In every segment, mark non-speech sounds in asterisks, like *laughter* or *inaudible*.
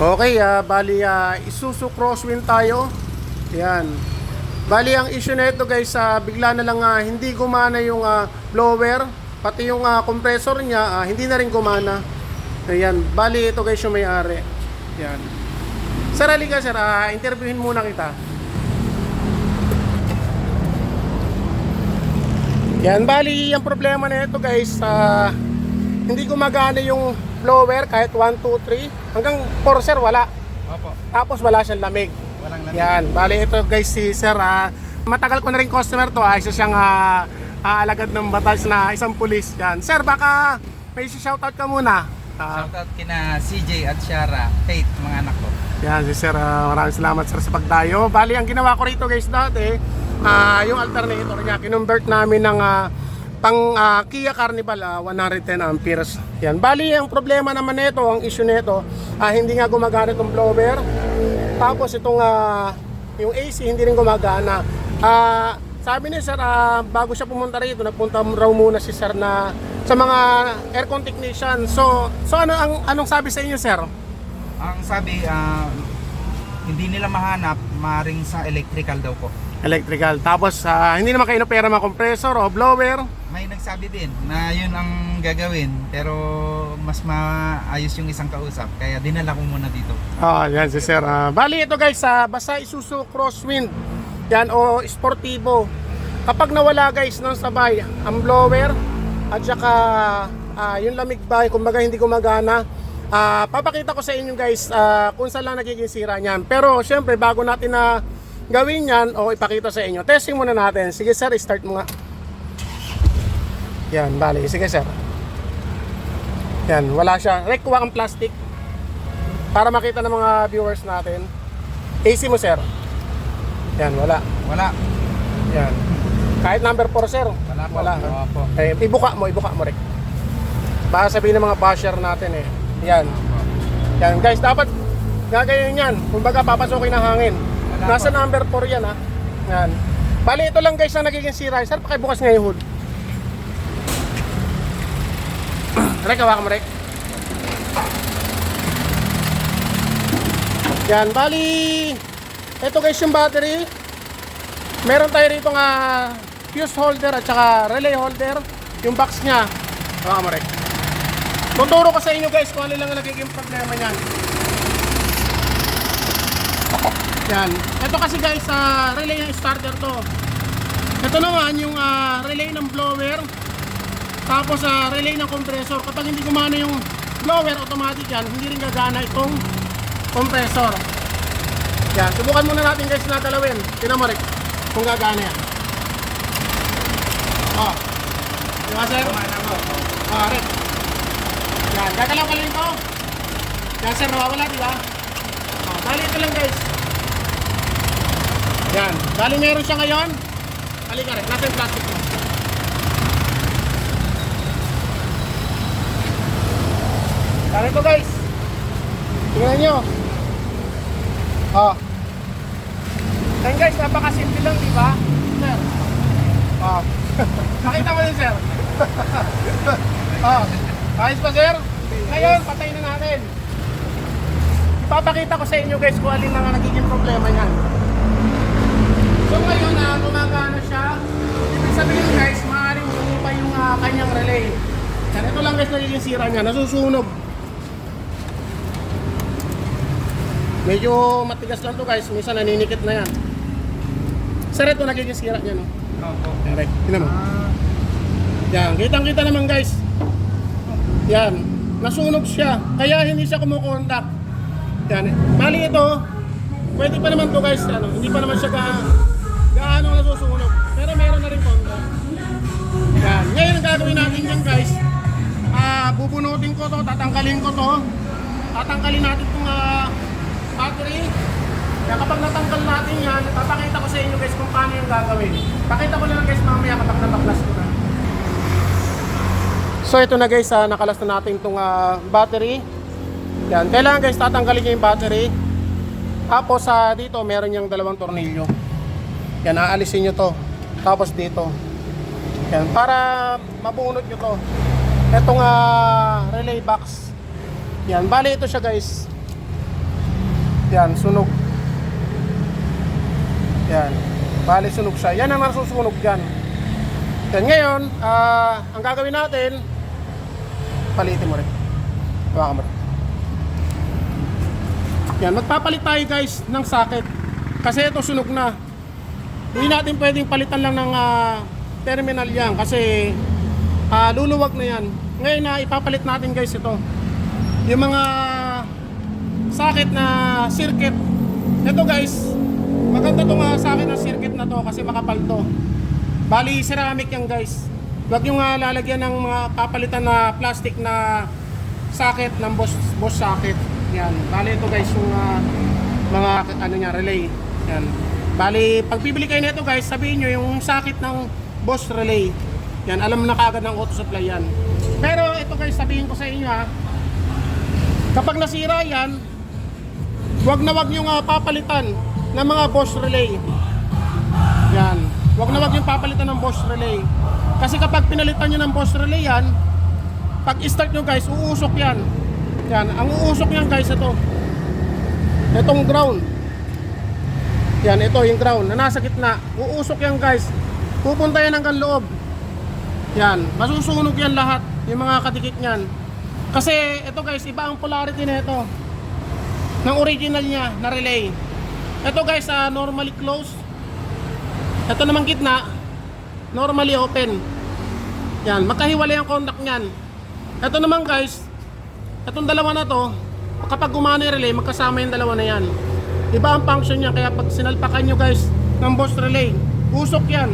Okay, ah, bali ah, Isuzu Crosswind tayo. Yan. Bali ang issue na ito guys, ah, bigla na lang ah, hindi gumana yung ah, blower, pati yung ah, compressor niya, ah, hindi na rin gumana. Ayan, bali ito guys yung may-ari. Yan. Sir, halika sir, ah, interviewin muna kita. Yan, bali ang problema na ito guys, ah, hindi gumagana yung blower kahit 1, 2, 3. Hanggang 4 sir, wala. Opo, Tapos wala siyang lamig. walang lamig. Yan, bali ito guys si Sir ah, matagal ko na rin customer to ah, isa siyang ah, ah, alagad ng batas na isang pulis yan. Sir, baka may shoutout ka muna. Ah, Shoutout kina CJ at Shara, Kate, mga anak ko. yan si Sir, ah, maraming salamat Sir sa pagdayo. Bali, ang ginawa ko rito guys dati, ah, yung alternator niya, kinonvert namin ng ah, pang ah, Kia Carnival ah, 110 amperes. Yan. Bali, ang problema naman nito, ang issue nito, ah, hindi nga gumagana itong blower. Tapos itong ah, yung AC hindi rin gumagana. Ah, sabi ni Sir, ah, bago siya pumunta rito, nagpunta raw muna si Sir na sa mga aircon technician. So, so ano ang anong sabi sa inyo, Sir? Ang sabi, ah, hindi nila mahanap, maring sa electrical daw po. Electrical. Tapos ah, hindi naman kayo pera mga compressor o blower. May nagsabi din na yun ang gagawin, pero mas maayos yung isang kausap, kaya dinala ko muna dito. Ah, yan si Sir. Ah, bali ito guys, ah, basta Isuzu Crosswind. Yan o Sportivo. Kapag nawala guys ng sabay ang blower at saka ah, yung lamig ba, kumbaga hindi gumagana. Ah, papakita ko sa inyo guys ah, kung saan lang nagiging sira niyan. Pero syempre bago natin na gawin yan o ipakita sa inyo, testing muna natin. Sige sir, start mo nga. Yan, bali. Sige sir. Yan, wala siya. Rekuha ang plastic para makita ng mga viewers natin. AC mo, sir. Yan, wala. Wala. Yan. Kahit number 4, sir. Wala po. Wala. Oo po. Eh, ibuka mo, ibuka mo, Rick. Baka sabihin ng mga basher natin eh. Yan. Yan, guys, dapat gagayin yan. Kumbaga, papasukin ng hangin. Wala Nasa po. number 4 yan, ha. Yan. Bali, ito lang guys ang nagiging sira. Sir, pakibukas nga yung hood. Rek, hawakan mo, Rek. Yan, bali, ito guys yung battery. Meron tayo rito nga fuse holder at saka relay holder. Yung box niya. Hawakan mo, Rek. Tuturo ko sa inyo guys kung ano lang ang nagiging problema niyan. Yan. Ito kasi guys, sa relay ng starter to. Ito naman yung ah, relay ng blower. Tapos sa relay ng compressor. Kapag hindi gumana yung blower, automatic yan. Hindi rin gagana itong compressor. Yan. Subukan muna natin guys na dalawin. Tinan mo Rick, kung gagana yan. Oh. Di ba sir? Ah, Rick. Yan. Gagalaw ka lang ito. Yan sir, nawawala di ba? Oh, bali ito lang guys. Yan. Bali meron siya ngayon. Halika rin. Nasa plastic. Yan ito guys. Tingnan nyo. Oh. Yan guys, napakasimple lang, di ba? Sir. Oh. *laughs* Nakita mo din, sir. oh. *laughs* Ayos pa, sir? Ngayon, patay na natin. Ipapakita ko sa inyo guys kung alin na nga nagiging problema niyan. So ngayon na gumagana siya, ibig sabihin guys, maaaring hindi pa yung ah, kanyang relay. Yan, ito lang guys nagiging sira niya, nasusunog. Medyo matigas lang to guys, minsan naninikit na yan. Sir, ito nagiging sira niya no? Opo. Yan, right. Tingnan mo. Ah, Yan, kitang kita naman guys. Yan, nasunog siya. Kaya hindi siya kumukontak. Yan, bali ito, pwede pa naman to guys, ano, hindi pa naman siya ga, gaano nasusunog. Pero meron na rin konti. Yan, ngayon ang gagawin natin yan guys, ah, bubunutin ko to, tatanggalin ko to. Tatanggalin natin itong ah, battery. Kaya kapag natanggal natin yan, papakita ko sa inyo guys kung paano yung gagawin. Pakita ko na lang guys mamaya kapag nataklas ko na. So ito na guys, ah, nakalas na natin itong ah, battery. Yan, kailangan guys tatanggalin niyo yung battery. Tapos sa dito meron yung dalawang tornilyo. Yan, aalisin niyo to. Tapos dito. Yan, para mabunot niyo to. Itong ah, relay box. Yan, bali ito siya guys. Yan, sunog. Yan. Bali, sunog siya. Yan ang nasusunog dyan. Yan, ngayon, ah, ang gagawin natin, palitin mo rin. Hawakan mo. Yan, magpapalit tayo guys ng socket. Kasi ito sunog na. Hindi natin pwedeng palitan lang ng ah, terminal yan kasi ah, luluwag na yan. Ngayon na ipapalit natin guys ito. Yung mga socket na circuit. Ito guys, maganda itong uh, socket na circuit na to kasi makapal to. Bali ceramic yan guys. Huwag yung ah, lalagyan ng mga papalitan na plastic na socket ng boss, boss socket. Yan. Bali ito guys yung ah, mga ano niya relay. Yan. Bali pag bibili kayo nito guys, sabihin nyo yung socket ng boss relay. Yan, alam na kaagad ng auto supply yan. Pero ito guys, sabihin ko sa inyo ha, kapag nasira yan, Huwag na wag yung papalitan ng mga boss relay. Yan. Huwag na wag yung papalitan ng boss relay. Kasi kapag pinalitan nyo ng boss relay yan, pag start nyo guys, uusok yan. Yan. Ang uusok yan guys, ito. Itong ground. Yan, ito yung ground na nasa gitna. Uusok yan guys. Pupunta yan hanggang loob. Yan. Masusunog yan lahat. Yung mga kadikit niyan. Kasi ito guys, iba ang polarity na ito ng original niya na relay. Ito guys, ah, normally closed. Ito naman gitna, normally open. Yan, magkahiwalay ang contact niyan. Ito naman guys, itong dalawa na to, kapag gumana yung relay, magkasama yung dalawa na yan. Iba ang function niya, kaya pag sinalpakan nyo guys ng boss relay, usok yan.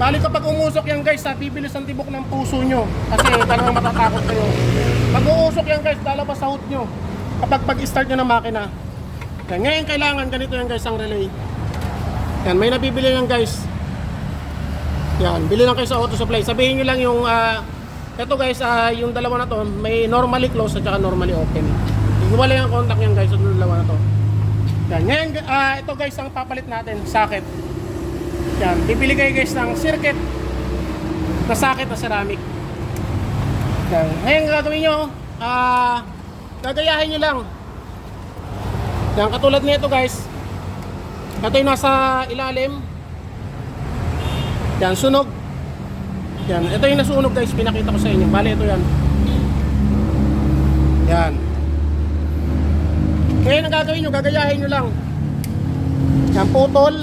Bali kapag umusok yan guys, ha, bibilis ang tibok ng puso nyo. Kasi talagang matatakot kayo. Pag uusok yan guys, lalabas sa hood nyo kapag pag-start nyo ng makina. Yan, ngayon kailangan ganito yan guys ang relay. Yan, may nabibili yan guys. Yan, bili lang kayo sa auto supply. Sabihin nyo lang yung, ah, ito guys, ah, yung dalawa na to, may normally closed at saka normally open. Hiwalay ang contact yan guys, yung dalawa na to. Yan, ngayon, ah, ito guys ang papalit natin, socket. Yan, bibili kayo guys ng circuit na socket na ceramic. Yan, ngayon gagawin nyo, ah, gagayahin nyo lang. Yan, katulad nito guys. Ito yung nasa ilalim. Yan, sunog. Yan, ito yung nasunog guys, pinakita ko sa inyo. Bale, ito yan. Yan. Ngayon ang gagawin nyo, gagayahin nyo lang. Yan, putol.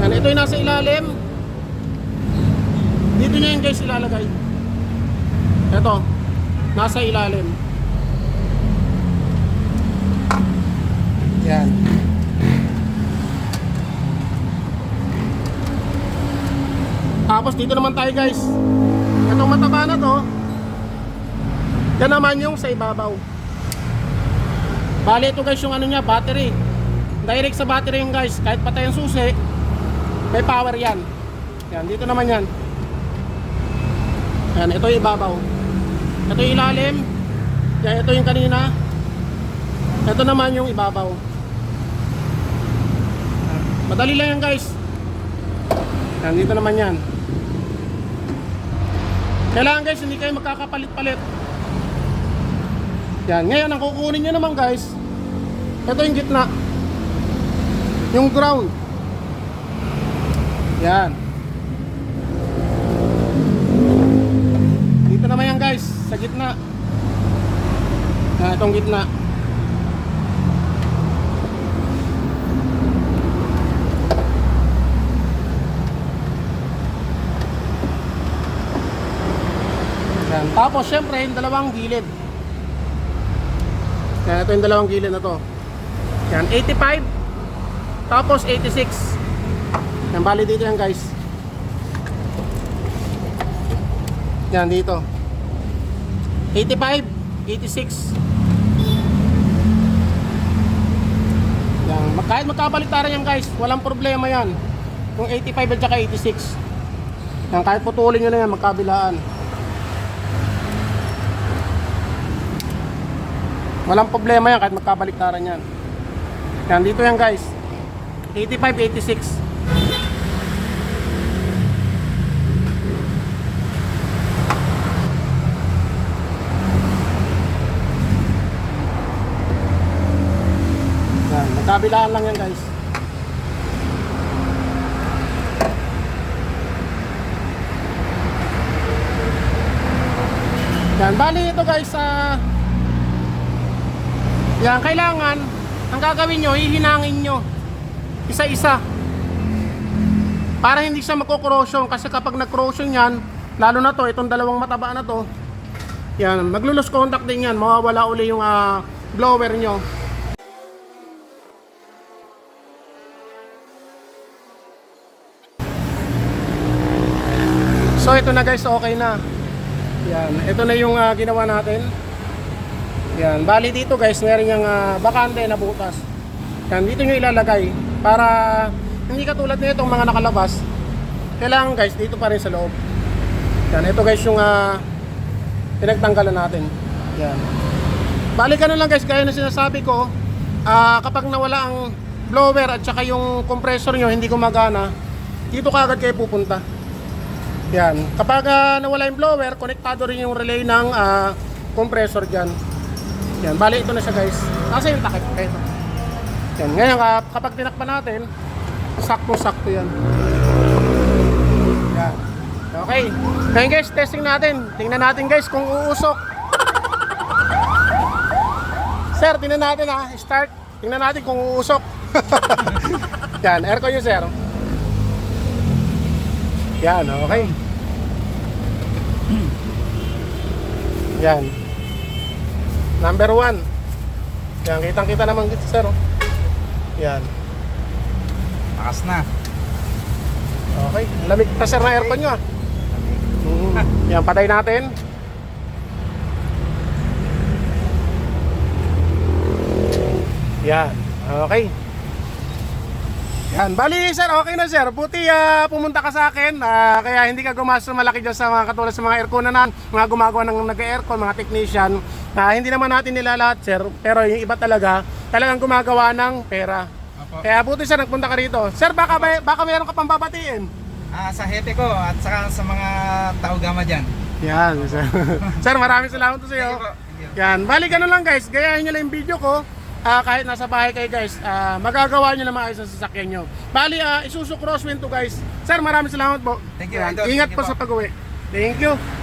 Yan, ito yung nasa ilalim. Dito nyo yung guys ilalagay. Ito, nasa ilalim. Yan. Tapos dito naman tayo guys. Itong mataba na to. Yan naman yung sa ibabaw. Bali ito guys yung ano niya, battery. Direct sa battery yung guys. Kahit patay ang susi, may power yan. Yan, dito naman yan. Yan, ito yung ibabaw. Ito yung ilalim. Yan, ito yung kanina. Ito naman yung ibabaw. Madali lang yan guys. Yan, dito naman yan. Kailangan guys, hindi kayo magkakapalit-palit. Yan, ngayon ang kukunin nyo naman guys, ito yung gitna. Yung ground. Yan. Dito naman yan guys, sa gitna. Yan, itong gitna. Yan. Tapos syempre yung dalawang gilid. Yan, ito yung dalawang gilid na to. Yan, 85. Tapos 86. Yan, bali dito yan guys. Yan, dito. 85, 86. Yan, kahit magkabaliktaran yan guys, walang problema yan. Yung 85 at saka 86. Yan, kahit putulin nyo na yan, magkabilaan. Walang problema yan kahit magkabaliktaran yan. Yan, dito yan guys. 85, 86. Kabilaan lang yan guys. Yan, bali ito guys, ah, yan, kailangan, ang gagawin nyo, hihinangin nyo, isa-isa. Para hindi siya magko-corrosion, kasi kapag nag-corrosion yan, lalo na to, itong dalawang mataba na to, yan, maglulus contact din yan, mawawala uli yung ah, blower nyo. So ito na guys, okay na. Yan, ito na yung ah, ginawa natin. Yan, bali dito guys, meron yung ah, bakante na butas. Yan, dito nyo ilalagay para hindi katulad nito mga nakalabas. Kailangan guys, dito pa rin sa loob. Yan, ito guys yung ah, pinagtanggalan natin. Yan. Bali ka na lang guys, gaya na sinasabi ko, ah, kapag nawala ang blower at saka yung compressor nyo hindi gumagana, dito kagad kayo pupunta. Yan. Kapag ah, nawala yung blower, konektado rin yung relay ng ah, compressor dyan. Yan. Bali, ito na siya guys. Nasa yung takip. Ito. Yan. Ngayon, ah, kapag tinakpan natin, sakto-sakto yan. Yan. Okay. Ngayon guys, testing natin. Tingnan natin guys kung uusok. Sir, tingnan natin ha. Start. Tingnan natin kung uusok. *laughs* yan. Aircon yun, sir. Yan, okay. Yan. Number one. Yan, kitang-kita naman dito, sir. oh. Yan. Takas na. Okay. Lamig pa, sir, na aircon nyo, ah. Mm. Yan, patay natin. Yan. Okay. Yan. Bali, sir, okay na, sir. Buti ah, pumunta ka sa akin. ah, kaya hindi ka gumastos malaki dyan sa mga katulad sa mga aircon na nan, mga gumagawa ng nag-aircon, mga technician. Ah, hindi naman natin nila lahat, sir. Pero yung iba talaga, talagang gumagawa ng pera. Opo. Kaya buti, sir, nagpunta ka rito. Sir, baka, ba- baka mayroon ka pang babatiin. Ah, sa hepe ko at saka sa mga tao gama dyan. Yan, sir. *laughs* sir, maraming salamat sa iyo. Yan, bali ganun lang guys. Gayahin nyo lang yung video ko. Ah, kahit nasa bahay kayo guys, ah, magagawa nyo na maayos ang sasakyan nyo. Bali, uh, isusu crosswind to guys. Sir, maraming salamat po. Thank you, Idol. Ingat Thank po you sa pag-uwi. Thank you.